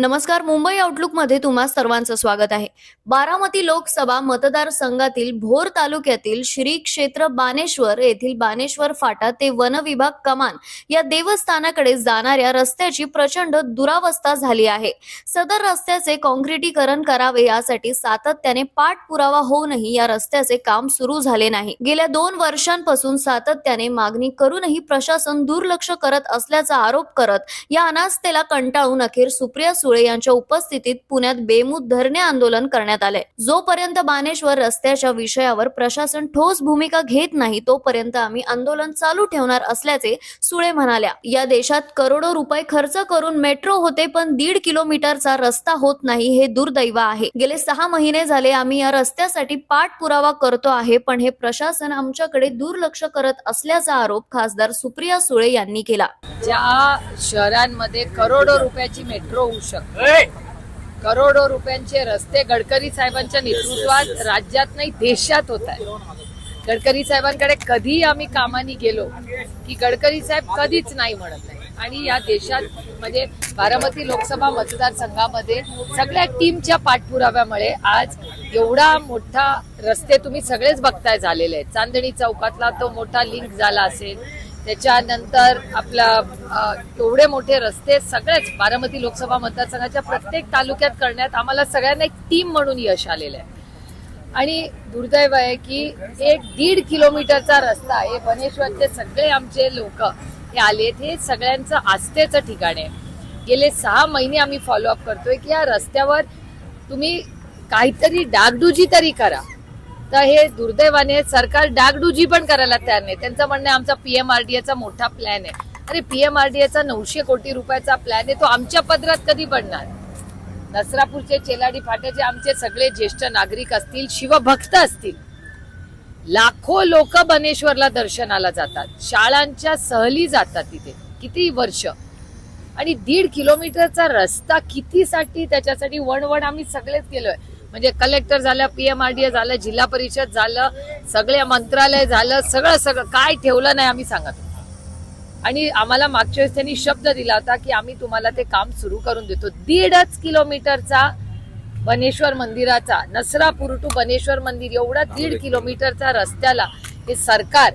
नमस्कार मुंबई आउटलुकमध्ये तुम्हा सर्वांचं स्वागत आहे. बारामती लोकसभा मतदारसंघातील भोर तालुक्यातील श्री क्षेत्र बानेश्वर येथील बानेश्वर फाटा ते वन विभाग कमान या देवस्थानाकडे जाणाऱ्या रस्त्याची प्रचंड दुरावस्था झाली आहे. सदर रस्त्याचे काँक्रिटीकरण करावे यासाठी सातत्याने पाठपुरावा होऊनही या रस्त्याचे काम सुरू झाले नाही. गेल्या दोन वर्षांपासून सातत्याने मागणी करूनही प्रशासन दुर्लक्ष करत असल्याचा आरोप करत या अनास्थेला कंटाळून अखेर सुप्रिया सुळे यांच्या उपस्थितीत पुण्यात बेमुद धरणे आंदोलन करण्यात आले जोपर्यंत बानेश्वर रस्त्याच्या विषयावर प्रशासन ठोस भूमिका घेत नाही तोपर्यंत आम्ही आंदोलन चालू ठेवणार असल्याचे सुळे म्हणाल्या. या देशात करोडो रुपये खर्च करून मेट्रो होते पण दीड किलोमीटरचा रस्ता होत नाही हे दुर्दैव आहे. गेले सहा महिने झाले आम्ही या रस्त्यासाठी पाठपुरावा करतो आहे पण हे प्रशासन आमच्याकडे दुर्लक्ष करत असल्याचा आरोप खासदार सुप्रिया सुळे यांनी केला. ज्या शहरांमध्ये करोडो रुपयाची मेट्रो होऊ शकते करोडो रुपयांचे रस्ते गडकरी साहेबांच्या नेतृत्वात राज्यात नाही देशात होत आहे गडकरी साहेबांकडे कधी आम्ही कामानी गेलो की गडकरी साहेब कधीच नाही म्हणत नाही आणि या देशात म्हणजे बारामती लोकसभा मतदारसंघामध्ये सगळ्या टीमच्या पाठपुराव्यामुळे आज एवढा मोठा रस्ते तुम्ही सगळेच बघताय झालेले आहेत. चांदणी चौकातला तो मोठा लिंक झाला असेल. त्याच्यानंतर आपला एवढे मोठे रस्ते सगळेच बारामती लोकसभा मतदारसंघाच्या प्रत्येक तालुक्यात करण्यात आम्हाला सगळ्यांना एक टीम म्हणून यश आलेलं आहे आणि दुर्दैव आहे की एक दीड किलोमीटरचा रस्ता हे बनेश्वरचे सगळे आमचे लोक हे आलेत. हे सगळ्यांचं आस्थेचं ठिकाण आहे. गेले सहा महिने आम्ही फॉलोअप करतोय की या रस्त्यावर तुम्ही काहीतरी डागडुजी तरी करा. तर हे दुर्दैवाने सरकार डागडुजी पण करायला तयार नाही. त्यांचं म्हणणं आमचा पीएमआरडीएचा मोठा प्लॅन आहे. अरे पीएमआरडीएचा नऊशे कोटी रुपयाचा प्लॅन आहे तो आमच्या पदरात कधी पडणार? नसरापूरचे चेलाडी फाट्याचे आमचे सगळे ज्येष्ठ नागरिक असतील शिवभक्त असतील. लाखो लोक बनेश्वरला दर्शनाला जातात. शाळांच्या सहली जातात तिथे. किती वर्ष? आणि दीड किलोमीटरचा रस्ता कितीसाठी त्याच्यासाठी वणवण आम्ही सगळेच केलोय. म्हणजे कलेक्टर झालं पीएमआरडीए झालं जिल्हा परिषद झालं सगळे मंत्रालय झालं सगळं सगळं. काय ठेवलं नाही आम्ही सांगत. आणि आम्हाला मागच्या वेळेस त्यांनी शब्द दिला होता की आम्ही तुम्हाला ते काम सुरू करून देतो. दीडच किलोमीटरचा बनेश्वर मंदिराचा नसरापूर टू बनेश्वर मंदिर एवढा दीड किलोमीटरचा रस्त्याला हे सरकार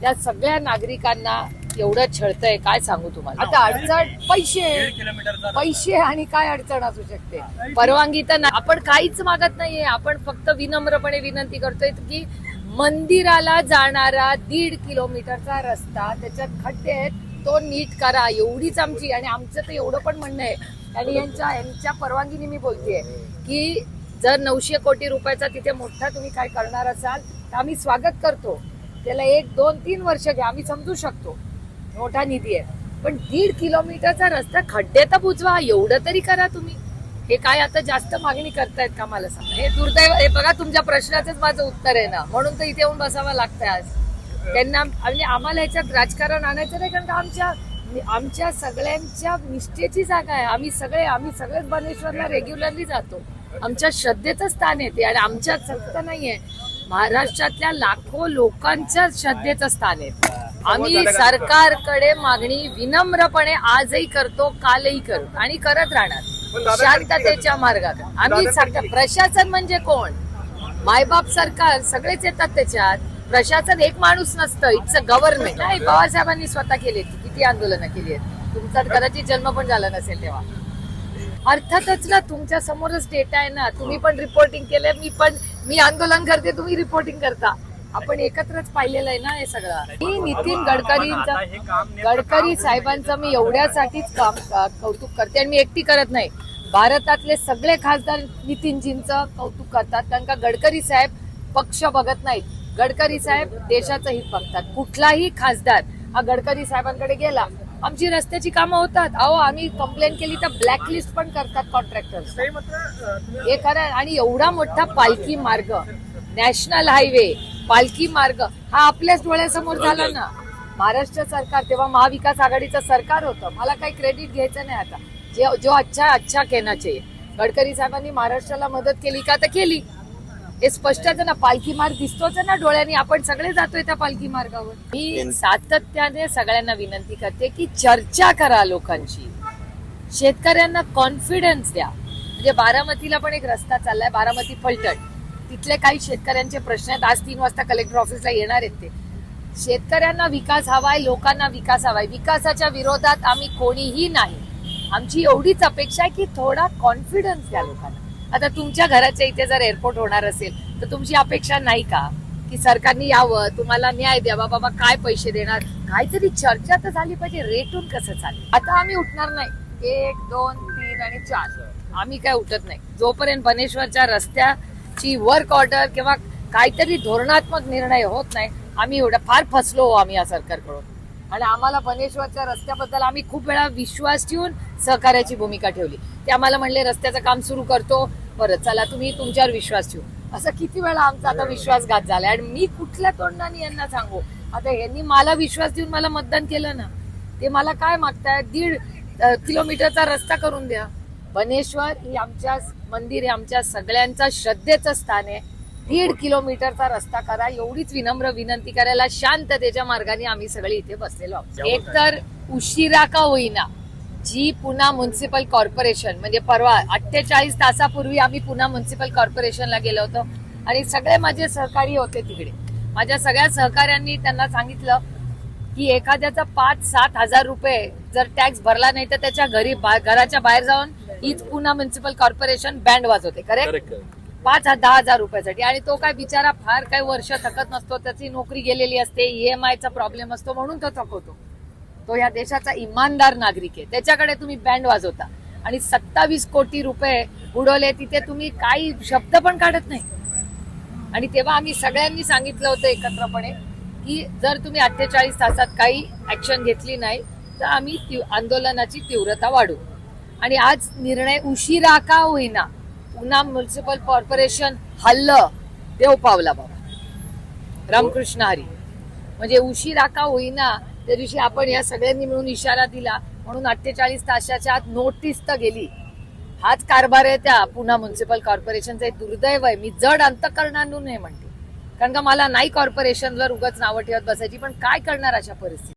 त्या सगळ्या नागरिकांना एवढं छळतंय काय सांगू तुम्हाला? आता अडचण पैसे पैसे आणि काय अडचण असू शकते? परवानगी तर नाही. आपण काहीच मागत नाहीये. आपण फक्त विनम्रपणे विनंती करतोय की मंदिराला जाणारा दीड किलोमीटरचा रस्ता त्याच्यात खड्डे आहेत तो नीट करा. एवढीच आमची आणि आमचं तर एवढं पण म्हणणं आहे. आणि यांच्या यांच्या परवानगीने मी बोलतेय की जर नऊशे कोटी रुपयाचा तिथे मोठा तुम्ही काय करणार असाल तर आम्ही स्वागत करतो. त्याला एक दोन तीन वर्ष घ्या. आम्ही समजू शकतो. मोठा निधी आहे. पण दीड किलोमीटरचा रस्ता खड्डे तर बुजवा एवढं तरी करा तुम्ही. हे काय आता जास्त मागणी करतायत का मला सांगा. हे दुर्दैव हे बघा तुमच्या प्रश्नाचंच माझं उत्तर आहे ना. म्हणून तर इथे येऊन बसावं लागतंय आज. त्यांना म्हणजे आम्हाला ह्याच्यात राजकारण आणायचं नाही कारण का आमच्या आमच्या सगळ्यांच्या निष्ठेची जागा आहे. आम्ही सगळे आम्ही सगळेच बनेश्वरला रेग्युलरली जातो. आमच्या श्रद्धेचं स्थान आहे ते आणि आमच्यात फक्त नाहीये. महाराष्ट्रातल्या लाखो लोकांच्या श्रद्धेचं स्थान आहे आम्ही सरकारकडे मागणी विनम्रपणे आजही करतो कालही करू आणि करत राहणार. शांततेच्या मार्गात. आम्ही सरकार प्रशासन म्हणजे कोण? मायबाप सरकार सगळेच येतात त्याच्यात. प्रशासन एक माणूस नसतं इट्स अ गव्हर्नमेंट नाही पवार साहेबांनी स्वतः केली किती आंदोलनं केली आहेत. तुमचा कदाचित जन्म पण झाला नसेल तेव्हा. अर्थातच ना तुमच्या समोरच डेटा आहे ना. तुम्ही पण रिपोर्टिंग केलंय मी पण मी आंदोलन करते तुम्ही रिपोर्टिंग करता. आपण एकत्रच पाहिलेलं आहे ना हे सगळं. मी नितीन गडकरींचा गडकरी साहेबांचं मी एवढ्यासाठीच काम कौतुक करते आणि मी एकटी करत नाही. भारतातले सगळे खासदार नितीनजींचं कौतुक करतात कारण का गडकरी साहेब पक्ष बघत नाहीत. गडकरी साहेब देशाचं हित बघतात. कुठलाही खासदार हा गडकरी साहेबांकडे गेला आमची रस्त्याची कामं होतात. अहो आम्ही कंप्लेंट केली तर ब्लॅकलिस्ट पण करतात कॉन्ट्रॅक्टर्स हे खरं. आणि एवढा मोठा पालखी मार्ग नॅशनल हायवे पालखी मार्ग हा आपल्याच डोळ्यासमोर झाला ना. महाराष्ट्र सरकार तेव्हा महाविकास आघाडीचं सरकार होतं. मला काही क्रेडिट घ्यायचं नाही आता. जे जो अच्छा अच्छा कहना चाहिए गडकरी साहेबांनी महाराष्ट्राला मदत केली का तर केली. हे स्पष्टच आहे ना पालखी मार्ग दिसतोच ना डोळ्यांनी. आपण सगळे जातोय त्या पालखी मार्गावर. मी सातत्याने सगळ्यांना विनंती करते की चर्चा करा लोकांची शेतकऱ्यांना कॉन्फिडन्स द्या. म्हणजे बारामतीला पण एक रस्ता चाललाय बारामती फलटण. तिथले काही शेतकऱ्यांचे प्रश्न आहेत. आज तीन वाजता कलेक्टर ऑफिसला येणार आहेत ते. शेतकऱ्यांना विकास हवाय लोकांना विकास हवाय. विकासाच्या विरोधात आम्ही कोणीही नाही. आमची एवढीच अपेक्षा आहे की थोडा कॉन्फिडन्स द्या लोकांना. आता तुमच्या घराच्या इथे जर एअरपोर्ट होणार असेल तर तुमची अपेक्षा नाही का? की सरकारने यावं तुम्हाला न्याय द्यावा बाबा काय पैसे देणार? काहीतरी चर्चा तर झाली पाहिजे रेटून कसं चालेल? आता आम्ही उठणार नाही. एक दोन तीन आणि चार. आम्ही काय उठत नाही. जोपर्यंत बनेश्वरच्या रस्त्या ची वर्क ऑर्डर किंवा काहीतरी धोरणात्मक निर्णय होत नाही आम्ही एवढं फार फसलो आम्ही या सरकारकडून. आणि आम्हाला बनेश्वरच्या रस्त्याबद्दल आम्ही खूप वेळा विश्वास ठेवून सहकार्याची भूमिका ठेवली. ते आम्हाला म्हणले रस्त्याचं काम सुरू करतो. परत चला तुम्ही तुमच्यावर विश्वास ठेवू. असं किती वेळा आमचा आता विश्वासघात झाला आणि मी कुठल्या तोंडाने यांना सांगू? आता यांनी मला विश्वास देऊन मला मतदान केलं ना ते मला काय मागताय दीड किलोमीटरचा रस्ता करून द्या. बनेश्वर ही आमच्या मंदिर आहे आमच्या सगळ्यांचा श्रद्धेचं स्थान आहे. दीड किलोमीटरचा रस्ता करा एवढीच विनम्र विनंती करायला शांततेच्या मार्गाने आम्ही सगळे इथे बसलेलो आहोत. एक तर उशिरा का होईना जी पुन्हा म्युन्सिपल कॉर्पोरेशन म्हणजे परवा अठ्ठेचाळीस तासापूर्वी आम्ही पुन्हा म्युन्सिपल कॉर्पोरेशनला गेलो होतो. आणि सगळे माझे सहकारी होते तिकडे. माझ्या सगळ्या सहकाऱ्यांनी त्यांना सांगितलं की एखाद्याचा पाच सात हजार रुपये जर टॅक्स भरला नाही तर त्याच्या घरी घराच्या बाहेर जाऊन हीच पुन्हा म्युन्सिपल कॉर्पोरेशन बँड वाजवते करेक्ट पाच दहा हजार रुपयासाठी. आणि तो काय बिचारा फार काही वर्ष थकत नसतो त्याची नोकरी गेलेली असते ईएमआय चा प्रॉब्लेम असतो म्हणून तो थकवतो. तो या देशाचा इमानदार नागरिक आहे. त्याच्याकडे तुम्ही बँड वाजवता. आणि सत्तावीस कोटी रुपये उडवले तिथे तुम्ही काही शब्द पण काढत नाही. आणि तेव्हा आम्ही सगळ्यांनी सांगितलं होतं एकत्रपणे की जर तुम्ही अठ्ठेचाळीस तासात काही ऍक्शन घेतली नाही तर आम्ही आंदोलनाची तीव्रता वाढू आणि आज निर्णय उशिरा का होईना पुन्हा म्युन्सिपल कॉर्पोरेशन हल्लं देव पावला बाबा. रामकृष्ण हरी. म्हणजे उशिरा का होईना त्या दिवशी आपण या सगळ्यांनी मिळून इशारा दिला म्हणून अठ्ठेचाळीस तासाच्या आत नोटीस तर गेली. हाच कारभार आहे त्या पुन्हा म्युन्सिपल कॉर्पोरेशनचा एक दुर्दैव आहे. मी जड अंतकरणातून हे म्हणते. कारण का मला नाही कॉर्पोरेशनवर उगाच नावं ठेवत बसायची पण काय करणार अशा परिस्थितीत?